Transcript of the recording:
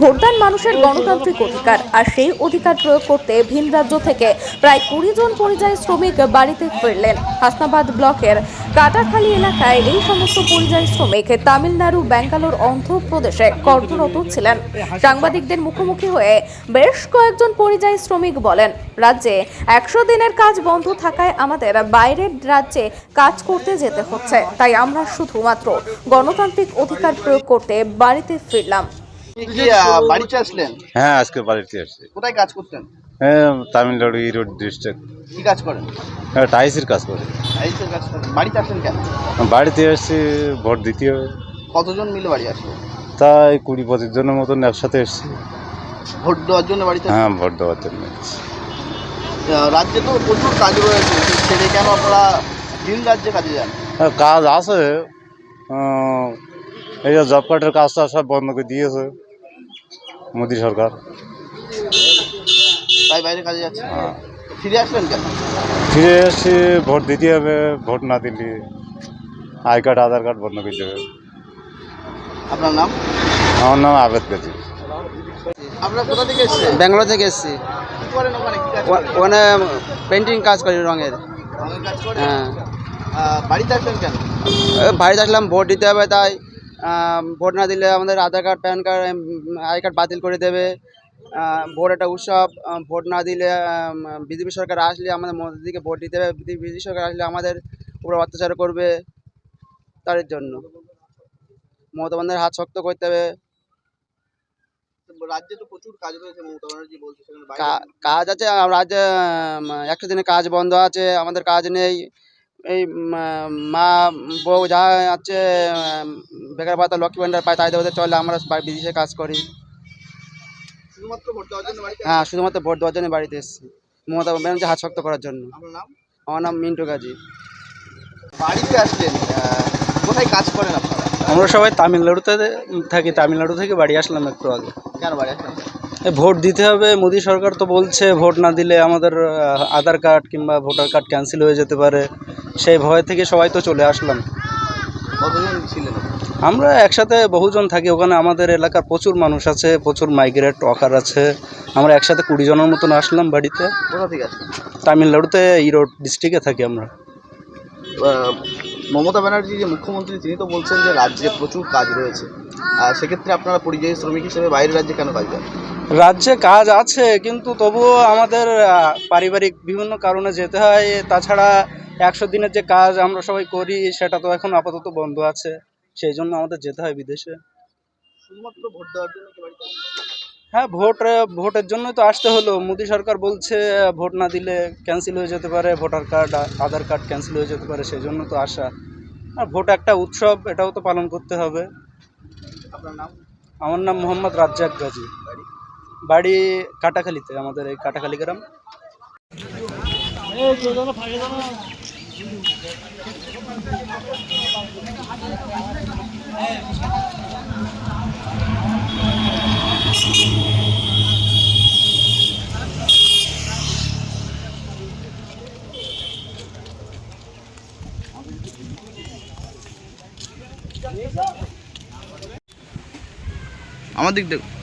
ভোটদান মানুষের গণতান্ত্রিক অধিকার আর সেই অধিকার প্রয়োগ করতে ভিন রাজ্য থেকে প্রায় কুড়ি জন পরিযায়ী শ্রমিক বাড়িতে ফিরলেন। হাসনাবাদ ব্লকের কাটাখালী এলাকায় এই সমস্ত পরিযায়ী শ্রমিক তামিলনাড়ু, ব্যাঙ্গালোর, অন্ধ্রপ্রদেশে কর্মরত ছিলেন। সাংবাদিকদের মুখোমুখি হয়ে বেশ কয়েকজন পরিযায়ী শ্রমিক বলেন, রাজ্যে একশো দিনের কাজ বন্ধ থাকায় আমাদের বাইরের রাজ্যে কাজ করতে যেতে হচ্ছে। তাই আমরা শুধুমাত্র গণতান্ত্রিক অধিকার প্রয়োগ করতে বাড়িতে ফিরলাম। বাড়িতে আসলেন? হ্যাঁ আজকে বাড়িতে আসছি। কোথায় কাজ করতেন? হ্যাঁ তামিলনাড়ু ইরোড ডিস্ট্রিক্ট। কি কাজ করেন? হ্যাঁ টাইসের কাজ করেন। বাড়িতে আসলেন কেন? বাড়িতে এসছি ভোট দিতে হবে। কতজন মিলে বাড়ি তাই কুড়ি পঁচিশ জনের মতন একসাথে এসছি। ভোট দেওয়ার জন্য বাড়িতে হ্যাঁ ভোট দেওয়ার জন্য রাজ্যে তো প্রচুর কাজ রয়েছে। কেন আপনারা ভিন রাজ্যে কাজে যান? হ্যাঁ, কাজ আছে। এই যে জব কার্ডের কাজটা সব বন্ধ করে দিয়েছে। মোদী সরকার। তাই বাইরে কাজে যাচ্ছে? হ্যাঁ। ফিরে আসলেন কেন? ফিরে এসছি ভোট দিতে হবে ভোট না দিলে আই কার্ড আধার কার্ড বন্ধ করে দেবে। আপনার নাম? আমার নাম আবেদ গাজী আপনারা কোথা থেকে এসেছেন? ব্যাঙ্গালোর থেকে এসেছি। করেন ওখানে কি কাজ করেন? ওখানে পেন্টিং কাজ করি রঙের। রঙের কাজ করেন? হ্যাঁ। আহ, বাড়িতে আসলেন কেন? এ, বাড়িতে আসলাম ভোট দিতে হবে তাই। ভোট না দিলে আমাদের Aadhaar card PAN card I card বাতিল করে দেবে। ভোট একটা উৎসব ভোট না দিলে বিজেপি সরকার আসলে আমাদের মোদিকে ভোট দিতে হবে। বিজেপি সরকার আসলে আমাদের উপর অত্যাচার করবে তার জন্য। মমতা বন্দ্যোপাধ্যায়ের হাত শক্ত করতে হবে। রাজ্যে তো প্রচুর কাজ রয়েছে মমতা ব্যানার্জি বলছে কাজ আছে রাজ্যে একশো দিনে কাজ বন্ধ আছে আমাদের কাজ নেই। এই মা বউ যা আছে বেকার ভাতা লক্ষ্মী ভান্ডার পায় তাই ওদের চলে আমরা বিদেশে কাজ করি। শুধুমাত্র ভোট দেওয়ার জন্য বাড়িতে হ্যাঁ শুধুমাত্র ভোট দেওয়ার জন্য বাড়িতে এসেছি। মমতা ব্যানার্জি হাত শক্ত করার জন্য। আমার নাম মিন্টু গাজী। বাড়িতে আসলেন কোথায় কাজ করেন আপনারা? আমরা সবাই তামিলনাড়ুতে থাকি তামিলনাড়ু থেকে বাড়ি আসলাম একটু আগে। কেন বাড়ি আসলেন? এ ভোট দিতে হবে মোদি সরকার তো বলছে ভোট না দিলে আমাদের আধার কার্ড কিংবা ভোটার কার্ড ক্যান্সেল হয়ে যেতে পারে। সেই ভয় থেকে সবাই তো চলে আসলাম। ছিলেন? আমরা একসাথে বহুজন থাকি ওখানে আমাদের এলাকার প্রচুর মানুষ আছে প্রচুর মাইগ্রেট ওয়াকার আছে। আমরা একসাথে কুড়ি জনের মতন আসলাম বাড়িতে। কোথা থেকে আসলেন? তামিলনাড়ুতে ইরোড ডিস্ট্রিক্টে থাকি আমরা। আহ, মমতা ব্যানার্জি যে মুখ্যমন্ত্রী তিনি তো বলছেন যে রাজ্যে প্রচুর কাজ রয়েছে। আর সেক্ষেত্রে আপনারা পরিযায়ী শ্রমিক হিসেবে বাইরের রাজ্যে কেন কাজ করেন? রাজ্যে কাজ আছে কিন্তু তবুও আমাদের আহ, পারিবারিক বিভিন্ন কারণে যেতে হয়। তাছাড়া একশো দিনের যে কাজ আমরা সবাই করি সেটা তো এখন আপাতত বন্ধ আছে। সেই জন্য আমাদের যেতে হয় বিদেশে। শুধুমাত্র ভোট দেওয়ার জন্য? হ্যাঁ ভোট ভোটের জন্যই তো আসতে হলো। মোদী সরকার বলছে ভোট না দিলে ক্যান্সেল হয়ে যেতে পারে voter card Aadhaar card cancel হয়ে যেতে পারে সেই জন্য তো আসা। আর ভোট একটা উৎসব এটাও তো পালন করতে হবে। আপনার নাম? আমার নাম মোহাম্মদ রাজ্জাক গাজী। বাড়ি কাটাখালিতে আমাদের এই কাটাখালি গ্রাম। আমার দিক থেকে